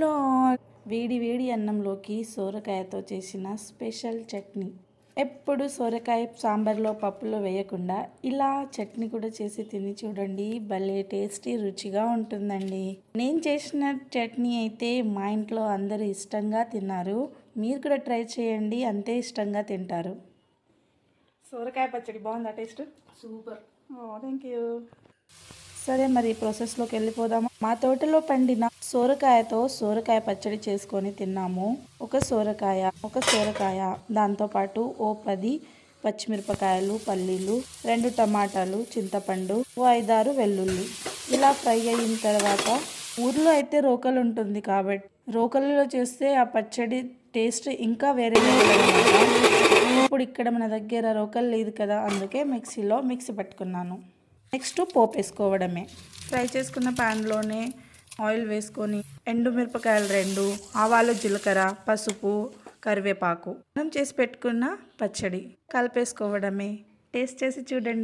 Hello వేడి వేడి అన్నంలోకి సోరకాయతో చేసిన స్పెషల్ చట్నీ. ఎప్పుడు సోరకాయ సాంబార్లో పప్పులో వేయకుండా ఇలా చట్నీ కూడా చేసి తిని చూడండి. భలే టేస్టీ రుచిగా ఉంటుందండి. నేను చేసిన చట్నీ అయితే మా ఇంట్లో అందరూ ఇష్టంగా తిన్నారు. మీరు కూడా ట్రై చేయండి. అంతే ఇష్టంగా తింటారు. సోరకాయ పచ్చడి బాగుందా టేస్ట్? సూపర్. థ్యాంక్ యూ సరే మరి ప్రాసెస్లోకి వెళ్ళిపోదాము. మా తోటలో పండిన సోరకాయతో సోరకాయ పచ్చడి చేసుకొని తిన్నాము. ఒక సోరకాయ ఒక సోరకాయ దాంతోపాటు ఓ పది పచ్చిమిరపకాయలు పల్లీలు రెండు టమాటాలు చింతపండు ఓ ఐదారు వెల్లుల్లి. ఇలా ఫ్రై అయిన తర్వాత ఊర్లో అయితే రోకలు ఉంటుంది కాబట్టి రోకల్లో చేస్తే ఆ పచ్చడి టేస్ట్ ఇంకా వేరే ఇప్పుడు ఇక్కడ మన దగ్గర రోకలు లేదు కదా అందుకే మిక్సీలో మిక్సీ పట్టుకున్నాను. నెక్స్ట్ పోపు వేసుకోవడమే. ఫ్రై చేసుకున్న ప్యాన్లోనే ఆయిల్ వేసుకొని ఎండుమిరపకాయలు రెండు ఆవాలు జీలకర్ర పసుపు కరివేపాకు. మనం చేసి పెట్టుకున్న పచ్చడి కలిపేసుకోవడమే. టేస్ట్ చేసి చూడండి.